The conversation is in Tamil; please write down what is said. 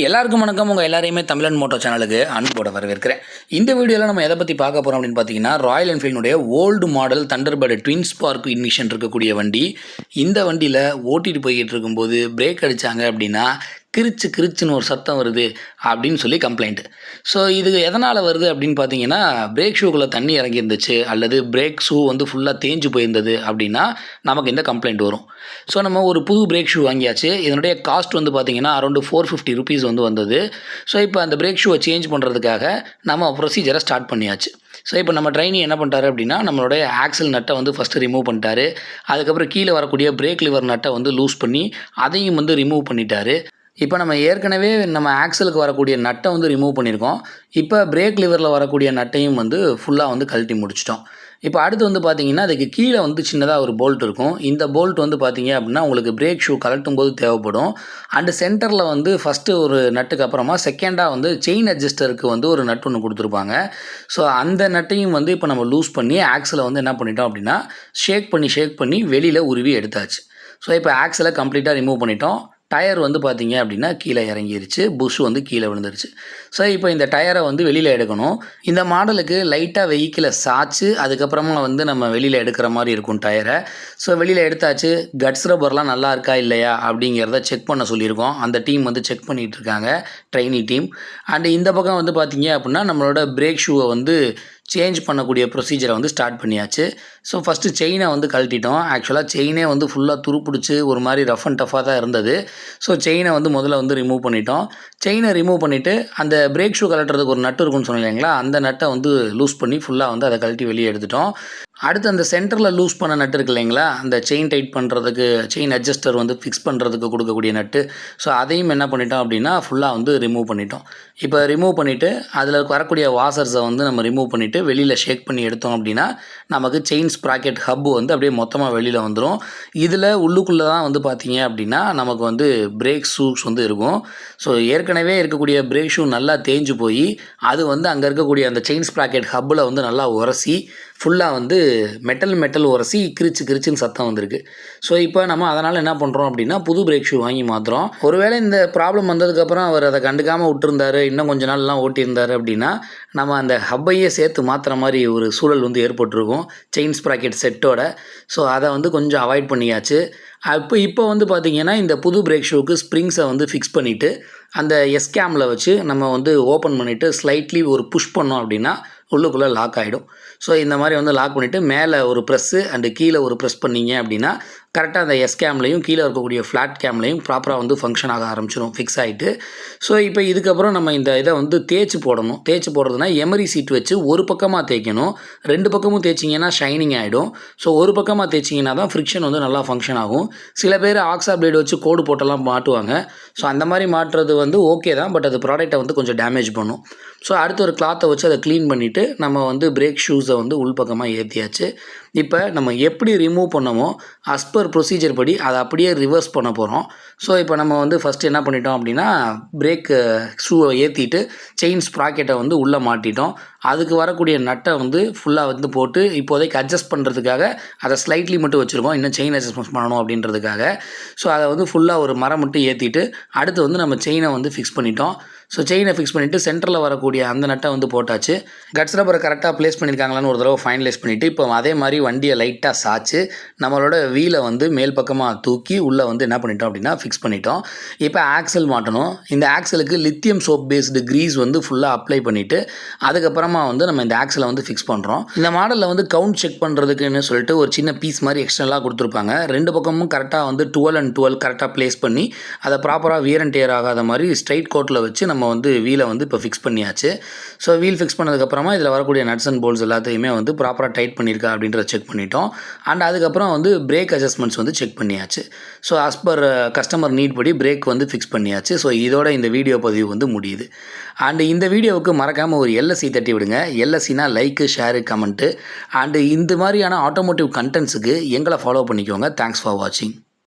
எல்லாருக்கும் வணக்கம். உங்கள் எல்லாரையுமே தமிழன் மோட்டோ சேனலுக்கு அன்போட வரவேற்கிறேன். இந்த வீடியோவில் நம்ம எதை பற்றி பார்க்க போகிறோம் அப்படின்னு பார்த்தீங்கன்னா Royal என்ஃபீல்டுடைய old model Thunderbird twin spark ignition இருக்கக்கூடிய வண்டி. இந்த வண்டியில் ஓட்டிட்டு போய்கிட்டு இருக்கும்போது பிரேக் அடித்தாங்க அப்படின்னா கிரிச்சு கிரிச்சுன்னு ஒரு சத்தம் வருது அப்படின்னு சொல்லி கம்ப்ளைண்ட் ஸோ இது எதனால் வருது அப்படின்னு பார்த்தீங்கன்னா பிரேக் ஷூக்குள்ளே தண்ணி இறங்கியிருந்துச்சு அல்லது பிரேக் ஷூ வந்து ஃபுல்லாக தேஞ்சு போயிருந்தது அப்படின்னா நமக்கு இந்த கம்ப்ளைண்ட் வரும். ஸோ நம்ம ஒரு புது பிரேக் ஷூ வாங்கியாச்சு. இதனுடைய காஸ்ட் வந்து பார்த்தீங்கன்னா அரௌண்டு ஃபோர் ஃபிஃப்டி ருபீஸ் வந்து வந்தது. ஸோ இப்போ அந்த பிரேக் ஷூவை சேஞ்ச் பண்ணுறதுக்காக நம்ம ப்ரொசீஜரை ஸ்டார்ட் பண்ணியாச்சு. ஸோ இப்போ நம்ம ட்ரைனி என்ன பண்ணிட்டாரு அப்படின்னா நம்மளுடைய ஆக்சல் நட்டை வந்து ஃபஸ்ட்டு ரிமூவ் பண்ணிட்டாரு. அதுக்கப்புறம் கீழே வரக்கூடிய பிரேக் லிவர் நட்டை வந்து லூஸ் பண்ணி அதையும் வந்து ரிமூவ் பண்ணிட்டாரு. இப்போ நம்ம ஏற்கனவே நம்ம ஆக்சலுக்கு வரக்கூடிய நட்டை வந்து ரிமூவ் பண்ணியிருக்கோம். இப்போ பிரேக் லிவரில் வரக்கூடிய நட்டையும் வந்து ஃபுல்லாக வந்து கழட்டி முடிச்சிட்டோம். இப்போ அடுத்து வந்து பார்த்தீங்கன்னா அதுக்கு கீழே வந்து சின்னதாக ஒரு போல்ட் இருக்கும். இந்த போல்ட் வந்து பார்த்தீங்க அப்படின்னா உங்களுக்கு பிரேக் ஷூ கழட்டும் போது தேவைப்படும். அண்டு சென்டரில் வந்து ஃபஸ்ட்டு ஒரு நட்டுக்கு அப்புறமா செகண்டாக வந்து செயின் அட்ஜஸ்டருக்கு வந்து ஒரு நட் ஒன்று கொடுத்துருப்பாங்க. ஸோ அந்த நட்டையும் வந்து இப்போ நம்ம லூஸ் பண்ணி ஆக்ஸில் வந்து என்ன பண்ணிட்டோம் அப்படின்னா ஷேக் பண்ணி ஷேக் பண்ணி வெளியில் உருவி எடுத்தாச்சு. ஸோ இப்போ ஆக்ஸில் கம்ப்ளீட்டாக ரிமூவ் பண்ணிட்டோம். டயர் வந்து பார்த்தீங்க அப்படின்னா கீழே இறங்கிருச்சு புஷ் வந்து கீழே விழுந்துருச்சு. ஸோ இப்போ இந்த டயரை வந்து வெளியில் எடுக்கணும். இந்த மாடலுக்கு லைட்டாக வெஹிக்கிளை சாய்ச்சி அதுக்கப்புறமா வந்து நம்ம வெளியில் எடுக்கிற மாதிரி இருக்கும் டயரை. ஸோ வெளியில் எடுத்தாச்சு கட்ஸ் ரப்பர்லாம் நல்லா இருக்கா இல்லையா அப்படிங்கிறத செக் பண்ண சொல்லியிருக்கோம். அந்த டீம் வந்து செக் பண்ணிகிட்டு இருக்காங்க ட்ரைனி டீம் அண்டு இந்த பக்கம் வந்து பார்த்தீங்க அப்படின்னா நம்மளோட பிரேக் ஷூவை வந்து சேஞ்ச் பண்ணக்கூடிய ப்ரொசீஜரை வந்து ஸ்டார்ட் பண்ணியாச்சு. ஸோ ஃபஸ்ட்டு செயினை வந்து கழட்டிட்டோம். ஆக்சுவலாக செயினே வந்து ஃபுல்லாக துருப்பிடிச்சு ஒரு மாதிரி ரஃப் அண்ட் டஃபாக தான் இருந்தது. ஸோ செயினை வந்து முதல்ல வந்து ரிமூவ் பண்ணிட்டோம். செயினை ரிமூவ் பண்ணிவிட்டு அந்த பிரேக் ஷூ கழட்டுறதுக்கு ஒரு நட்டு இருக்குன்னு சொன்னீங்களா அந்த நட்டை வந்து லூஸ் பண்ணி ஃபுல்லாக வந்து அதை கழட்டி வெளியே எடுத்துட்டோம். அடுத்து அந்த சென்டரில் லூஸ் பண்ண நட்டு இருக்கு இல்லைங்களா? அந்த செயின் டைட் பண்ணுறதுக்கு செயின் அட்ஜஸ்டர் வந்து ஃபிக்ஸ் பண்ணுறதுக்கு கொடுக்கக்கூடிய நட்டு ஸோ அதையும் என்ன பண்ணிட்டோம் அப்படின்னா ஃபுல்லாக வந்து ரிமூவ் பண்ணிட்டோம். இப்போ ரிமூவ் பண்ணிவிட்டு அதில் வரக்கூடிய வாசர்ஸை வந்து நம்ம ரிமூவ் பண்ணிவிட்டு வெளியில் ஷேக் பண்ணி எடுத்தோம் அப்படின்னா நமக்கு செயின் ஸ்ப்ராக்கெட் ஹப் வந்து அப்படியே மொத்தமாக வெளியில் வந்துடும் இதில் உள்ளுக்குள்ளே தான் வந்து பார்த்தீங்க அப்படின்னா நமக்கு வந்து பிரேக் ஷூஸ் வந்து இருக்கும். ஸோ ஏற்கனவே இருக்கக்கூடிய பிரேக் ஷூ நல்லா தேஞ்சு போய் அது வந்து அங்கே இருக்கக்கூடிய அந்த செயின் ஸ்ப்ராக்கெட் ஹப்பில் வந்து நல்லா உரசி ஃபுல்லாக வந்து மெட்டல் மெட்டல் உரசி கிரிச்சு கிரிச்சுன்னு சத்தம் வந்திருக்கு. ஸோ இப்போ நம்ம அதனால் என்ன பண்ணுறோம் அப்படின்னா புது பிரேக் ஷூ வாங்கி மாற்றுறோம் ஒருவேளை இந்த ப்ராப்ளம் வந்ததுக்கப்புறம் அவர் அதை கண்டுக்காமல் விட்டுருந்தாரு இன்னும் கொஞ்ச நாள்லாம் ஓட்டியிருந்தாரு அப்படின்னா நம்ம அந்த ஹப்பையே சேர்த்து மாற்றுற மாதிரி ஒரு சூழல் வந்து ஏற்பட்டிருக்கும் செயின் ஸ்ப்ராக்கெட் செட்டோட ஸோ அதை வந்து கொஞ்சம் அவாய்ட் பண்ணியாச்சு. அப்போ இப்போ வந்து பார்த்திங்கன்னா இந்த புது பிரேக் ஷூக்கு ஸ்ப்ரிங்ஸை வந்து ஃபிக்ஸ் பண்ணிவிட்டு அந்த எஸ்கேமில் வச்சு நம்ம வந்து ஓப்பன் பண்ணிவிட்டு ஸ்லைட்லி ஒரு புஷ் பண்ணோம் அப்படின்னா உள்ளுக்குள்ளே லாக் ஆகிடும் ஸோ இந்த மாதிரி வந்து லாக் பண்ணிவிட்டு மேலே ஒரு ப்ரெஸ்ஸு அண்டு கீழே ஒரு ப்ரெஸ் பண்ணிங்க அப்படின்னா கரெக்டாக அந்த எஸ் கேம்லையும் கீழே இருக்கக்கூடிய ஃப்ளாட் கேம்லையும் ப்ராப்பராக வந்து ஃபங்க்ஷன் ஆக ஆரம்பிச்சிடும் ஃபிக்ஸ் ஆகிட்டு ஸோ இப்போ இதுக்கப்புறம் நம்ம இந்த இதை வந்து தேய்ச்சி போடணும். தேய்ச்சி போடுறதுனா எமரி சீட் வச்சு ஒரு பக்கமாக தேய்க்கணும். ரெண்டு பக்கமும் தேய்ச்சிங்கன்னா ஷைனிங் ஆகிடும் ஸோ ஒரு பக்கமாக தேய்ச்சிங்கன்னா தான் ஃப்ரிக்ஷன் வந்து நல்லா ஃபங்க்ஷன் ஆகும். சில பேர் ஆக்ஸா பிளேடு வச்சு கோடு போட்டெல்லாம் மாட்டுவாங்க. ஸோ அந்த மாதிரி மாட்டுறது வந்து ஓகே தான். பட் அது ப்ராடக்ட்டை வந்து கொஞ்சம் டேமேஜ் பண்ணும். ஸோ அடுத்து ஒரு கிளாத்தை வச்சு அதை க்ளீன் பண்ணிவிட்டு நம்ம வந்து பிரேக் ஷூஸை வந்து உள்பக்கமாக ஏற்றியாச்சு இப்போ நம்ம எப்படி ரிமூவ் பண்ணமோ அஸ் பர் ப்ரொசீஜர் படி அதை அப்படியே ரிவர்ஸ் பண்ண போகிறோம் ஸோ இப்போ நம்ம வந்து ஃபஸ்ட்டு என்ன பண்ணிட்டோம் அப்படின்னா பிரேக் ஷூவை ஏற்றிட்டு செயின் ஸ்ப்ராக்கெட்டை வந்து உள்ளே மாட்டிட்டோம். அதுக்கு வரக்கூடிய நட்டை வந்து ஃபுல்லாக வந்து போட்டு இப்போதைக்கு அட்ஜஸ்ட் பண்ணுறதுக்காக அதை ஸ்லைட்லி மட்டும் வச்சுருக்கோம். இன்னும் செயின் அட்ஜஸ்ட்மெண்ட் பண்ணணும் அப்படின்றதுக்காக. ஸோ அதை வந்து ஃபுல்லாக ஒரு மரம் மட்டும் ஏற்றிட்டு அடுத்து வந்து நம்ம செயினை வந்து ஃபிக்ஸ் பண்ணிட்டோம். ஸோ செயினை ஃபிக்ஸ் பண்ணிவிட்டு சென்டரில் வரக்கூடிய அந்த நட்டை வந்து போட்டாச்சு. கட்ஸ் ரப்பரை கரெக்டாக ப்ளேஸ் பண்ணியிருக்காங்களான்னு ஒரு தடவை ஃபைனலைஸ் பண்ணிவிட்டு இப்போ அதே மாதிரி வண்டியை லைட்டாக சாச்சு நம்மளோட வீலை வந்து மேல் பக்கமாக தூக்கி உள்ளே வந்து என்ன பண்ணிட்டோம் அப்படின்னா ஃபிக்ஸ் பண்ணிட்டோம். இப்போ ஆக்சல் மாட்டணும். இந்த ஆக்சலுக்கு லித்தியம் சோப் பேஸ்டு க்ரீஸ் வந்து ஃபுல்லாக அப்ளை பண்ணிவிட்டு அதுக்கப்புறமா வந்து நம்ம இந்த ஆக்சலை வந்து ஃபிக்ஸ் பண்ணுறோம் இந்த மாடலில் வந்து கவுண்ட் செக் பண்ணுறதுக்குன்னு சொல்லிட்டு ஒரு சின்ன பீஸ் மாதிரி எக்ஸ்டர்னலாக கொடுத்துருப்பாங்க. ரெண்டு பக்கமும் கரெக்டாக வந்து டுவெல் அண்ட் டுவெல் கரெக்டாக ப்ளேஸ் பண்ணி அதை ப்ராப்பராக வியர் அண்ட் டேர் ஆகாத மாதிரி ஸ்ட்ரைட் கோட்டில் வச்சு நம்ம நம்ம வந்து வீலை வந்து இப்போ ஃபிக்ஸ் பண்ணியாச்சு. ஸோ வீல் ஃபிக்ஸ் பண்ணதுக்கப்புறமா இதில் வரக்கூடிய நட்ஸ் அண்ட் போல்ஸ் எல்லாத்தையுமே வந்து ப்ராப்பராக டைட் பண்ணியிருக்கா அப்படின்றத செக் பண்ணிட்டோம். அண்ட் அதுக்கப்புறம் வந்து பிரேக் அட்ஜஸ்ட்மெண்ட்ஸ் வந்து செக் பண்ணியாச்சு. So as per customer need படி பிரேக் வந்து ஃபிக்ஸ் பண்ணியாச்சு. ஸோ இதோட இந்த வீடியோ பதிவு வந்து முடியுது. அண்டு இந்த வீடியோவுக்கு மறக்காமல் ஒரு எல்எஸ்சி தட்டி விடுங்க. எல்எஸ்சினா லைக்கு ஷேரு கமெண்ட்டு அண்டு இந்த மாதிரியான ஆட்டோமோட்டிவ் கண்டென்ட்ஸுக்கு எங்களை ஃபாலோ பண்ணிக்கோங்க. தேங்க்ஸ் ஃபார் வாட்சிங்